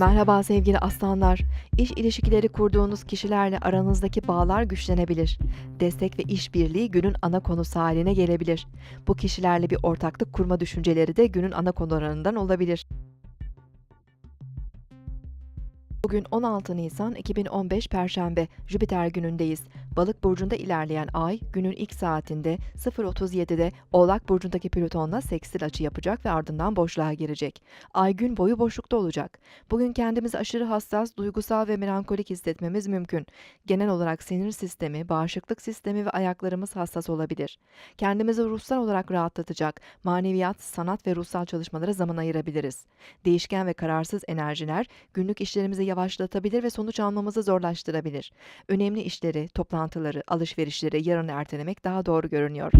Merhaba sevgili aslanlar. İş ilişkileri kurduğunuz kişilerle aranızdaki bağlar güçlenebilir. Destek ve işbirliği günün ana konusu haline gelebilir. Bu kişilerle bir ortaklık kurma düşünceleri de günün ana konularından olabilir. Bugün 16 Nisan 2015 Perşembe, Jüpiter günündeyiz. Balık burcunda ilerleyen ay günün ilk saatinde 0.37'de Oğlak burcundaki Plüton'la seksil açı yapacak ve ardından boşluğa girecek. Ay gün boyu boşlukta olacak. Bugün kendimizi aşırı hassas, duygusal ve melankolik hissetmemiz mümkün. Genel olarak sinir sistemi, bağışıklık sistemi ve ayaklarımız hassas olabilir. Kendimizi ruhsal olarak rahatlatacak, maneviyat, sanat ve ruhsal çalışmalara zaman ayırabiliriz. Değişken ve kararsız enerjiler günlük işlerimizi yavaşlatabilir ve sonuç almamızı zorlaştırabilir. Önemli işleri, toplantıları, alışverişleri yarın ertelemek daha doğru görünüyor.